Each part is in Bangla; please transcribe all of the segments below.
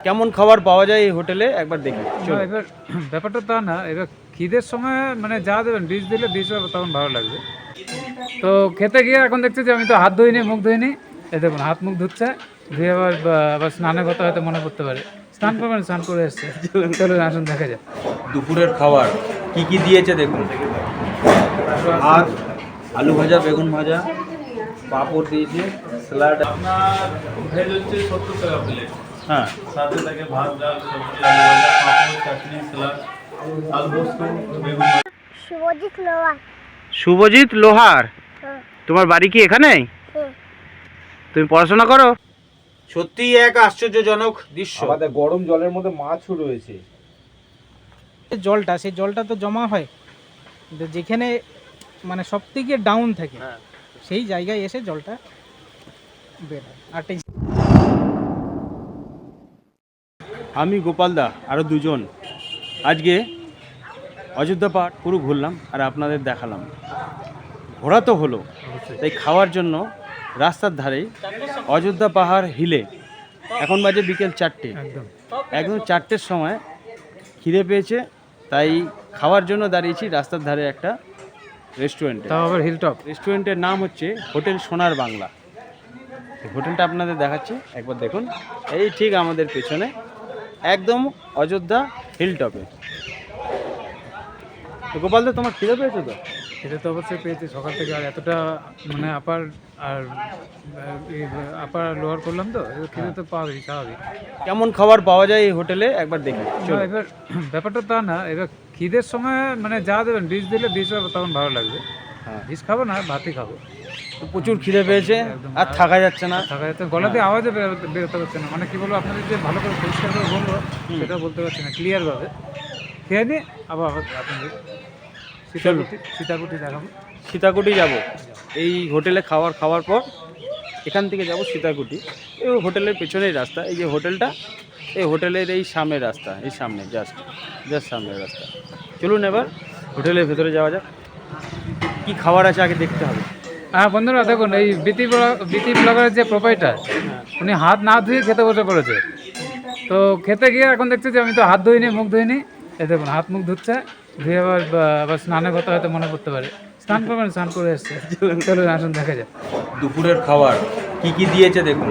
কেমন খাবার পাওয়া যায় এই হোটেলে? একবার দেখি। চলো এবার ব্যাপারটা তা না এবার খিদের সময় মানে যা দেবেন বীজ দিলে বীজ তখন ভালো লাগবে। তো খেতে গিয়ে এখন দেখছি যে আমি তো হাত ধুইনি মুখ ধুইনি। এ দেখুন হাত মুখ ধুচ্ছে ধুয়ে আবার আবার স্নানের কথা হয়তো মনে করতে পারে। স্নান করবেন স্নান করে এসছে। চলুন। আসুন দেখা যাক। দুপুরের খাবার কি কি দিয়েছে দেখুন। ভাত আলু ভাজা বেগুন ভাজা পাঁপড় দিয়েছে স্যালাড। আপনার ভেজ হচ্ছে সত্তর টাকা প্লেট হ্যাঁ। সাথে থাকে ভাত ডাল সবজি আলু ভাজা পাঁপড় চাটনি স্যালাড আলু পোস্ত বেগুন শুভজিৎ লোয়া শুভজিৎ লোহার? হ্যাঁ। তোমার বাড়ি কি এখানে হ্যাঁ। তুমি পড়াশোনা করো? সত্যি এক আশ্চর্যজনক দৃশ্য। আমাদের গরম জলের মধ্যে মাছও রয়েছে জলটা সেই জলটা তো জমা হয়। যেখানে মানে সব থেকে ডাউন থাকে হ্যাঁ। সেই জায়গায় এসে জলটা বের হয় আর আমি গোপালদা আরও দুজন। আজকে অযোধ্যা পাহাড় পুরো ঘুরলাম আর আপনাদের দেখালাম। ঘোরা তো হলো তাই খাওয়ার জন্য রাস্তার ধারেই অযোধ্যা পাহাড় হিলে এখন বাজে বিকেল চারটে। একদম। চারটের সময় খিদে পেয়েছে তাই খাওয়ার জন্য দাঁড়িয়েছি রাস্তার ধারে একটা রেস্টুরেন্টে তাও আবার হিলটপ রেস্টুরেন্টের নাম হচ্ছে হোটেল সোনার বাংলা। হোটেলটা আপনাদের দেখাচ্ছি একবার দেখুন। এই ঠিক আমাদের পেছনে একদম অযোধ্যা হিল টপে তো গোপালদা তোমার খিদে পেয়েছ তো? এটা তো অবশ্যই পেয়েছি সকাল থেকে আর এতটা মানে আপার আর আপার লোয়ার করলাম তো এবার খিদে তো পাবেই স্বাভাবিক। কেমন খাবার পাওয়া যায় এই হোটেলে? একবার দেখি এবার ব্যাপারটা তা না এবার খিদের সময় মানে যা দেবেন বীজ দিলে বীজ তখন ভালো লাগবে। হ্যাঁ। বীজ খাব না ভাতই খাব। প্রচুর খিদে পেয়েছে আর থাকা যাচ্ছে না। থাকা যাচ্ছে গলা দিয়ে আওয়াজও বেরোতে পারছে না। মানে কি বলব আপনাদের যে ভালো করে পরিষ্কার করে বলব সেটা বলতে পারছি না ক্লিয়ার ভাবে। খেয়ে নিয়ে আবার আপনাদের সীতাকুটি সীতাকুটি দেখাবো। সীতাকুটি যাব। এই হোটেলে খাওয়ার খাওয়ার পর এখান থেকে যাব সীতাকুটি। এই হোটেলের পেছনেই রাস্তা এই যে হোটেলটা এই হোটেলের এই সামনের রাস্তা এই সামনে জাস্ট জাস্ট সামনের রাস্তা। চলুন এবার হোটেলের ভেতরে যাওয়া যাক। কি খাবার আছে আগে দেখতে হবে। হ্যাঁ বন্ধুরা দেখুন এই বিতি ব্লগ- বিতি ব্লগারের যে প্রোপাইটার উনি হাত না ধুয়ে খেতে বসে পড়েছে। তো খেতে গিয়ে এখন দেখছি যে আমি তো হাত ধুইনি মুখ ধুইনি। এই দেখুন হাত মুখ ধুচ্ছে ধুয়ে আবার আবার স্নানের কথা হয়তো মনে করতে পারে। স্নান করবেন স্নান করে এসছে। চলুন। আসুন দেখা যাক। দুপুরের খাবার কি কি দিয়েছে দেখুন?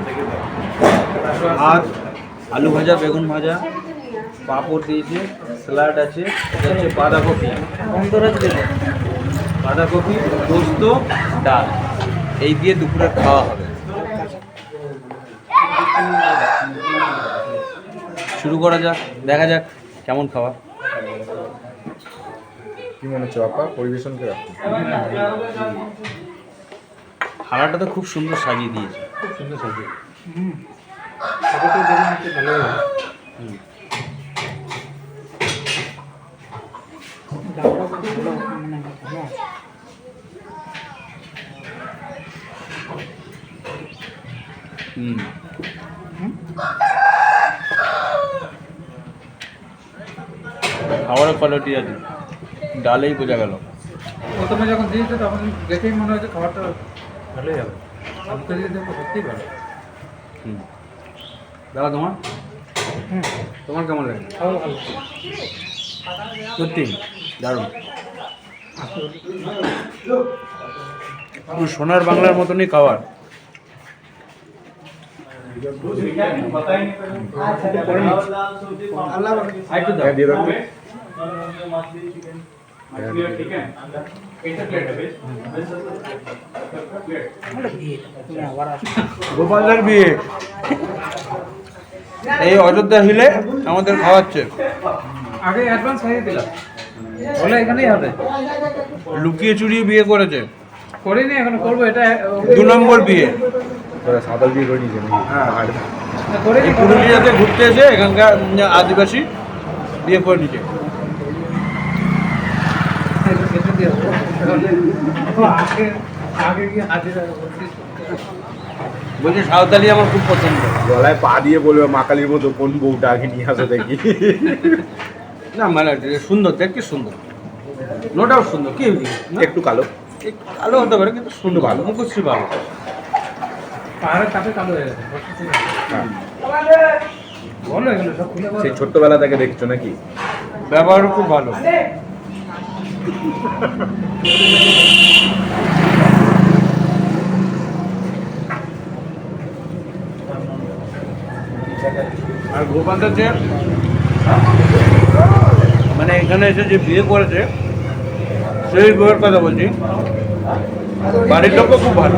ভাত আলু ভাজা বেগুন ভাজা পাঁপড় দিয়েছে স্যালাড আছে এটা হচ্ছে বাঁধাকপি। বাঁধাকপি পোস্ত ডাল এই দিয়ে দুপুরের খাওয়া হবে। শুরু করা যাক দেখা যাক কেমন খাওয়া কি মনে হচ্ছে আপা পরিবেশন করে খাবারটা তো খুব সুন্দর সাজিয়ে দিয়েছে। সুন্দর হুম। খাবারের কোয়ালিটি আছে। ডালেই বোঝা গেল। প্রথমে যখন দিয়েছে তখন দেখেই মনে হয়েছে খাবারটা ভালোই হবে। আমি তো দিয়ে দেখব সত্যিই ভালো। হুম। দাদা তোমার? তোমার কেমন লাগে? সত্যি? দারুণ। সোনার বাংলার মতনই খাবার। গোপালদার বিয়ে। এই অযোধ্যা হিলে আমাদের খাওয়াচ্ছে। আগে অ্যাডভান্স খাইয়ে দিলাম। বলে এখানেই হবে। লুকিয়ে চুরিয়ে বিয়ে করেছে। করিনি এখন করব। এটা দু নম্বর বিয়ে। তোরা হ্যাঁ। পাহাড়ে করিনি এই পুরুলিয়াতে ঘুরতে এসে এখানকার আদিবাসী বিয়ে করে নিচ্ছে বলছে সাঁওতালি আমার খুব পছন্দ। গলায় পা দিয়ে বলবে মা কালীর মতো কোন বউটা আগে নিয়ে আসো দেখি? না মানে সুন্দর দেখতে সুন্দর। নো ডাউট সুন্দর কি? একটু কালো। কালো হতে পারে কিন্তু সুন্দর। ভালো মুখশ্রী ভালো। সেই ছোট্টবেলা থেকে দেখছ নাকি? ব্যবহার খুব ভালো। আর গোপালদা যে মানে এখানে এসে যে বিয়ে করেছে সেই বউয়ের কথা বলছি। বাড়ির লোকও খুব ভালো।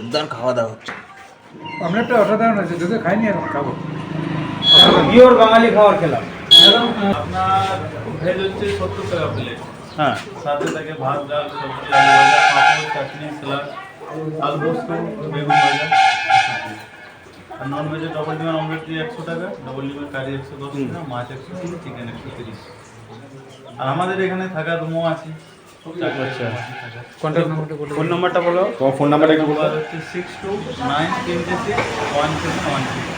জোরদার খাওয়া দাওয়া হচ্ছে অমলেটটা অসাধারণ হয়েছে যদিও খাইনি এখন খাব। পিওর বাঙালি খাবার খেলাম। আপনার ভেজ হচ্ছে সত্তর টাকা প্লেট হ্যাঁ। সাথে থাকে ভাত ডাল সবজি আলু ভাজা পাঁপড় চাটনি স্যালাড আলু পোস্ত বেগুন ভাজা। আর নন ভেজে ডবল ডিমের অমলেট দিয়ে একশো টাকা ডবল ডিমের কারি একশো দশ টাকা মাছ একশো তিরিশ চিকেন একশো তিরিশ। আর আমাদের এখানে থাকার রুমও আছে। আচ্ছা। কন্ট্যাক্ট ফোন নাম্বারটা বলো। তোমার ফোন নাম্বারটা একটু বলো। Six two nine six one seven one six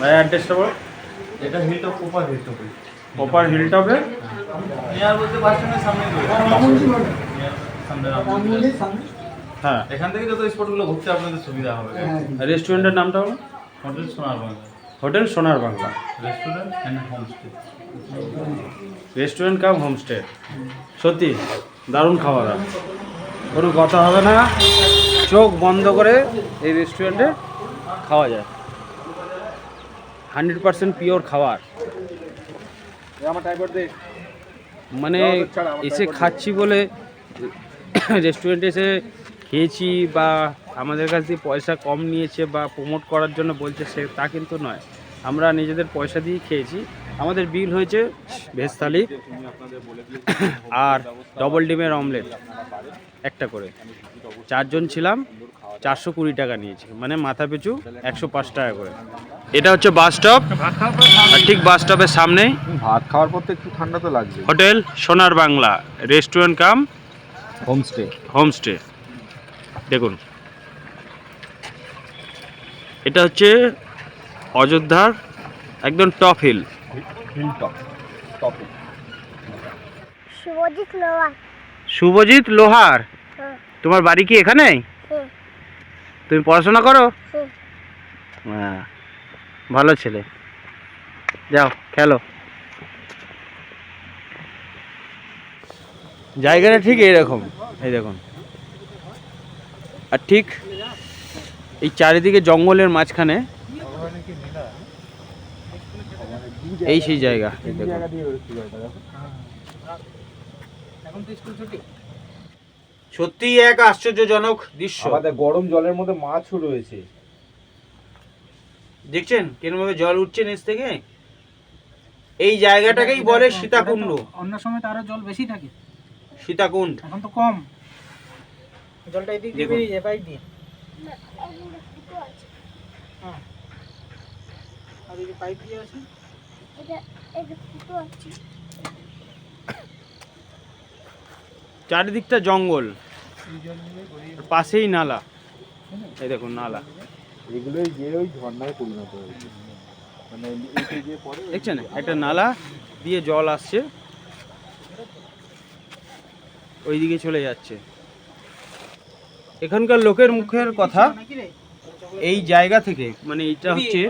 ভাই অ্যাড্রেসটা বলো এটা হিল টপ কোপার হিল টপে প্রপার হিলটপে নিয়ার বলতে বাস সামনে সামনে। হ্যাঁ। এখান থেকে যত স্পটগুলো ঘুরতে আপনাদের সুবিধা হবে। রেস্টুরেন্টের নামটা হলো hotel Sonar Bangla. Hotel Sonar Bangla. Restaurant and homestay restaurant cum homestay সত্যি দারুণ খাওয়া দাওয়া কোনো কথা হবে না। চোখ বন্ধ করে এই রেস্টুরেন্টে খাওয়া যায়। হান্ড্রেড পার্সেন্ট পিওর খাবার। মানে এসে খাচ্ছি বলে রেস্টুরেন্টে এসে খেয়েছি বা আমাদের কাছ দিয়ে পয়সা কম নিয়েছে বা প্রমোট করার জন্য বলছে সে তা কিন্তু নয়। আমরা নিজেদের পয়সা দিয়েই খেয়েছি। আমাদের বিল হয়েছে ভেজ থালি আর ডবল ডিমের অমলেট একটা করে। চারজন ছিলাম চারশো কুড়ি টাকা নিয়েছি। মানে মাথা পিছু একশো পাঁচ টাকা করে। এটা হচ্ছে বাস স্টপ। আর ঠিক বাস স্টপের সামনেই ভাত খাওয়ার পর তো একটু ঠান্ডা তো লাগবে। Hotel Sonar Bangla. Restaurant cum homestay. Homestay. দেখুন। এটা হচ্ছে অযোধ্যার একদম টপ হিল। হিল টপ টপে শুভজিৎ লোয়া শুভজিৎ লোহার? হ্যাঁ। তোমার বাড়ি কি এখানে? তুমি পড়াশোনা করো? হ্যাঁ। ভালো ছেলে। যাও খেলো। জায়গাটা ঠিক এইরকম। এই দেখুন। আর ঠিক এই চারিদিকে জঙ্গলের মাঝখানে এই সেই জায়গা এই দেখুন। এখন তো স্কুল ছুটি। সত্যি এক আশ্চর্যজনক দৃশ্য। আমাদের গরম জলের মধ্যে মাছও রয়েছে। দেখছেন কিরমভাবে জল উঠছে নিচ থেকে? এই জায়গাটাকেই বলে সীতাকুণ্ড। অন্য সময় তো আরও জল বেশি থাকে। সীতাকুণ্ড। এখন তো কম। জলটা এদিক দিয়ে বেরিয়ে যায় পাইপ দিয়ে। হ্যাঁ। আর এই পাইপ দিয়ে আছে? চারিদিকটা জঙ্গল। পাশেই নালা। এই দেখুন নালা। এগুলোই গিয়ে ওই ঝর্ণায় পরিণত হয়েছে। মানে দেখছেন? একটা নালা দিয়ে জল আসছে। ওইদিকে চলে যাচ্ছে। এখানকার লোকের মুখের কথা এই জায়গা থেকে মানে এটা হচ্ছে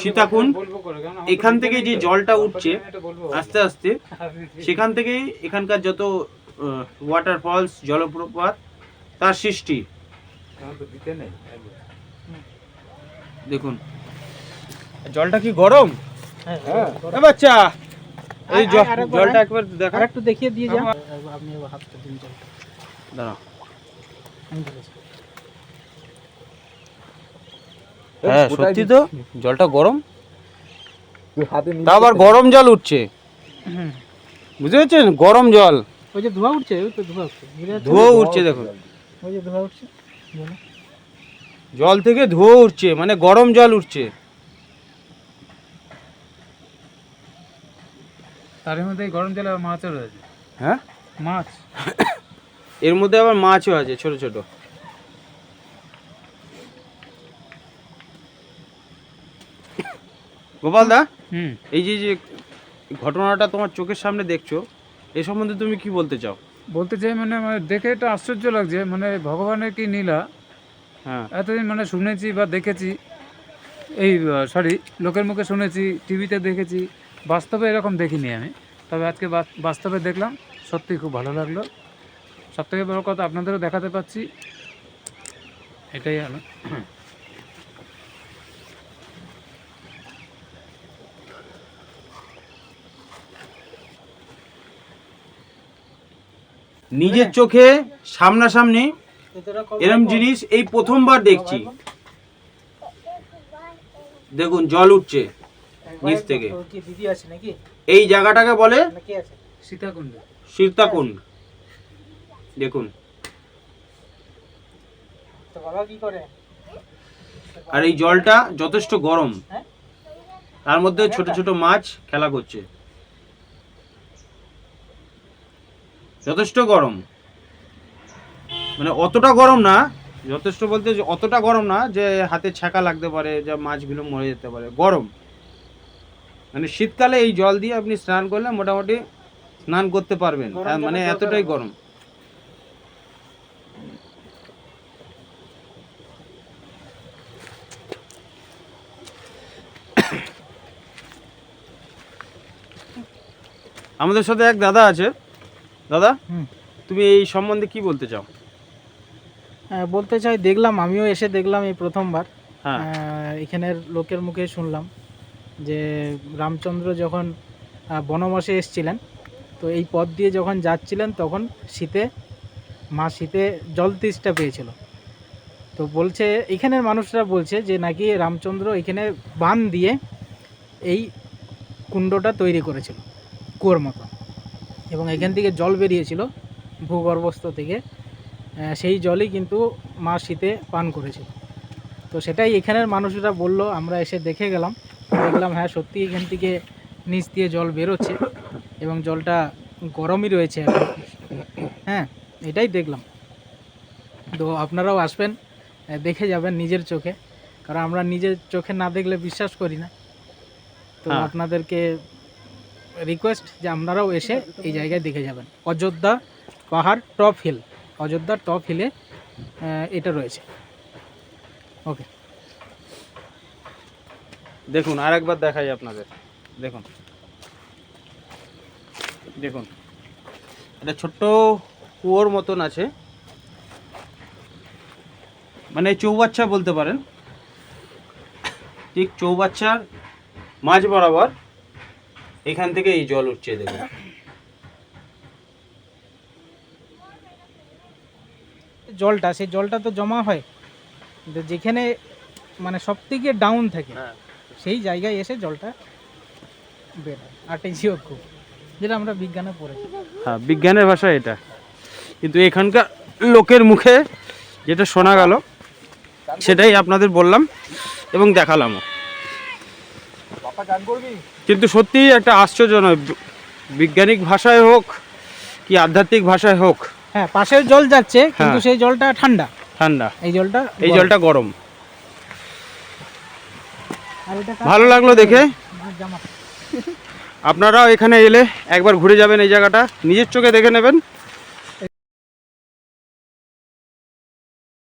সীতাকুণ্ড কারণ আমার এখান থেকে যে জলটা উঠছে আস্তে আস্তে সেখান থেকেই এখানকার যত ওয়াটার ফলস জলপ্রপাত তার সৃষ্টি। দেখুন জলটা কি গরম? হ্যাঁ হ্যাঁ। বাচ্চা এই জলটা একবার দেখা। একটু দেখিয়ে দিয়ে যা আপনি হাতটা দিন জলটা। দাঁড়াও আমি ধরেছি। হ্যাঁ সত্যি তো? জলটা গরম? তা আবার গরম জল উঠছে। বুঝতে পারছেন? গরম জল। ওই যে ধোঁয়া উঠছে ওই তো ধোঁয়া উঠছে। দেখুন ওই যে ধোঁয়া উঠছে। জল থেকে ধোঁয়া উঠছে মানে গরম জল উঠছে। তার মধ্যে গরম জলে মাছও রয়েছে। হ্যাঁ? মাছ। এর মধ্যে আবার মাছও আছে ছোট ছোট। গোপাল দা হুম। এই যে যে ঘটনাটা তোমার চোখের সামনে দেখছ এ সম্বন্ধে তুমি কি বলতে চাও? বলতে চাই মানে আমার দেখে এটা আশ্চর্য লাগছে মানে ভগবানের কি নীলা হ্যাঁ। এতদিন মানে শুনেছি বা দেখেছি এই সরি লোকের মুখে শুনেছি টিভিতে দেখেছি বাস্তবে এরকম দেখিনি আমি তবে আজকে বাস্তবে দেখলাম সত্যি খুব ভালো লাগল। সব থেকে বড় কথা আপনাদেরও দেখাতে পাচ্ছি এটাই আমি। নিজের চোখে সামনাসামনি এরম জিনিস এই প্রথমবার দেখছি। দেখুন জল উঠছে নিচ থেকে। এই জায়গাটাকে বলে সীতাকুণ্ড। সীতাকুণ্ড। দেখুন। আর এই জলটা যথেষ্ট গরম। হ্যাঁ? তার মধ্যে ছোট ছোট মাছ খেলা করছে। যথেষ্ট গরম। মানে অতটা গরম না যথেষ্ট বলতে যে অতটা গরম না যে হাতে ছ্যাঁকা লাগতে পারে যা মাছগুলো মরে যেতে পারে গরম। মানে শীতকালে এই জল দিয়ে আপনি স্নান করলে মোটামুটি স্নান করতে পারবেন মানে এতটাই গরম। আমাদের সাথে এক দাদা আছে। দাদা তুমি এই সম্বন্ধে কি বলতে চাও? হ্যাঁ, বলতে চাই দেখলাম আমিও এসে দেখলাম এই প্রথমবার। হ্যাঁ। এখানের লোকের মুখে শুনলাম যে রামচন্দ্র যখন বনবাসে এসছিলেন তো এই পথ দিয়ে যখন যাচ্ছিলেন তখন শীতে মা শীতে জল তেষ্টা পেয়েছিল। তো বলছে এখানের মানুষরা বলছে যে নাকি রামচন্দ্র এখানে বান দিয়ে এই কুণ্ডটা তৈরি করেছিল কুয়োর মতো। এবং এখান থেকে জল বেরিয়েছিল ভূগর্ভস্থ থেকে সেই জলই কিন্তু মা শীতে পান করেছিল তো সেটাই এখানের মানুষরা বলল আমরা এসে দেখে গেলাম। দেখলাম হ্যাঁ সত্যি এখান থেকে নিচ দিয়ে জল বেরোচ্ছে এবং জলটা গরমই রয়েছে এখন। হ্যাঁ এটাই দেখলাম। তো আপনারাও আসবেন দেখে যাবেন নিজের চোখে। কারণ আমরা নিজের চোখে না দেখলে বিশ্বাস করি না। তো হ্যাঁ। আপনাদেরকে রিকোয়েস্ট যে আপনারাও এসে এই জায়গায় দেখে যাবেন। অযোধ্যা পাহাড় টপ হিল অযোধ্যার টপ হিলে এটা রয়েছে। ওকে দেখুন আর একবার দেখাই আপনাদের। দেখুন। দেখুন। এটা ছোট্ট কুয়োর মতন আছে। মানে চৌবাচ্চা বলতে পারেন। ঠিক চৌবাচ্চার মাঝ বরাবর এখান থেকে এই জল উঠছে দেখুন জলটা সেই জলটা তো জমা হয়। যেখানে মানে সব থেকে ডাউন থাকে হ্যাঁ। সেই জায়গায় এসে জলটা বের হয়। আর্টেজিও খুব যেটা আমরা বিজ্ঞানে পড়েছি। হ্যাঁ বিজ্ঞানের ভাষা এটা। কিন্তু এখানকার লোকের মুখে যেটা শোনা গেল সেটাই আপনাদের বললাম এবং দেখালামও। কিন্তু সত্যিই একটা আশ্চর্যজনক বৈজ্ঞানিক ভাষায় হোক কি আধ্যাত্মিক ভাষায় হোক। হ্যাঁ পাশের জল যাচ্ছে কিন্তু হ্যাঁ। সেই জলটা ঠান্ডা। ঠান্ডা। এই জলটা এই জলটা গরম। ভালো লাগল দেখে? আপনারাও এখানে এলে একবার ঘুরে যাবেন এই জায়গাটা। নিজের চোখে দেখে নেবেন।